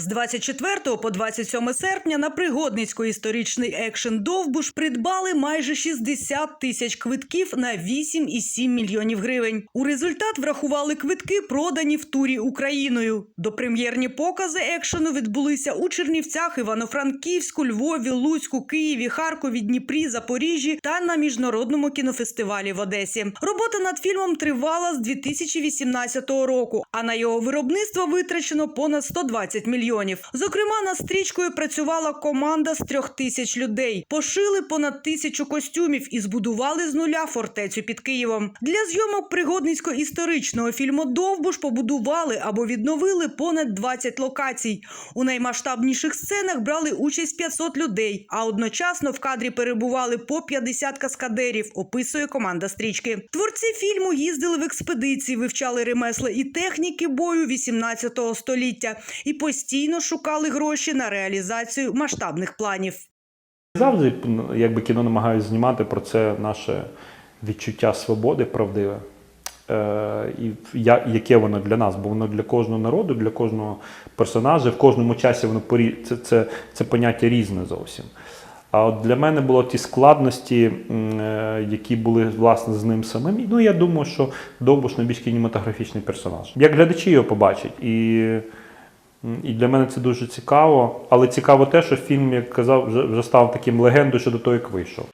З 24 по 27 серпня на пригодницько-історичний екшен Довбуш придбали майже 60 тисяч квитків на 8,7 мільйонів гривень. У результат врахували квитки, продані в турі Україною. Допрем'єрні покази екшену відбулися у Чернівцях, Івано-Франківську, Львові, Луцьку, Києві, Харкові, Дніпрі, Запоріжжі та на міжнародному кінофестивалі в Одесі. Робота над фільмом тривала з 2018 року, а на його виробництво витрачено понад 120 мільйонів. Зокрема, над стрічкою працювала команда з трьох тисяч людей. Пошили понад тисячу костюмів і збудували з нуля фортецю під Києвом. Для зйомок пригодницько-історичного фільму Довбуш побудували або відновили понад 20 локацій. У наймасштабніших сценах брали участь 500 людей, а одночасно в кадрі перебували по 50 каскадерів, описує команда стрічки. Творці фільму їздили в експедиції, вивчали ремесла і техніки бою 18 століття і постійно шукали гроші на реалізацію масштабних планів. Завжди ну, якби кіно намагаюся знімати про це наше відчуття свободи правдиве. Е, і я, яке воно для нас, бо воно для кожного народу, для кожного персонажа, в кожному часі воно порі... це, це, це поняття різне зовсім. А от для мене було ті складності, е, які були власне з ним самим. Ну я думаю, що Довбуш найбільш кінематографічний персонаж. Як глядачі його побачать. І І для мене це дуже цікаво. Але цікаво те, що фільм, як казав, вже, вже став таким легендою ще до того, як вийшов.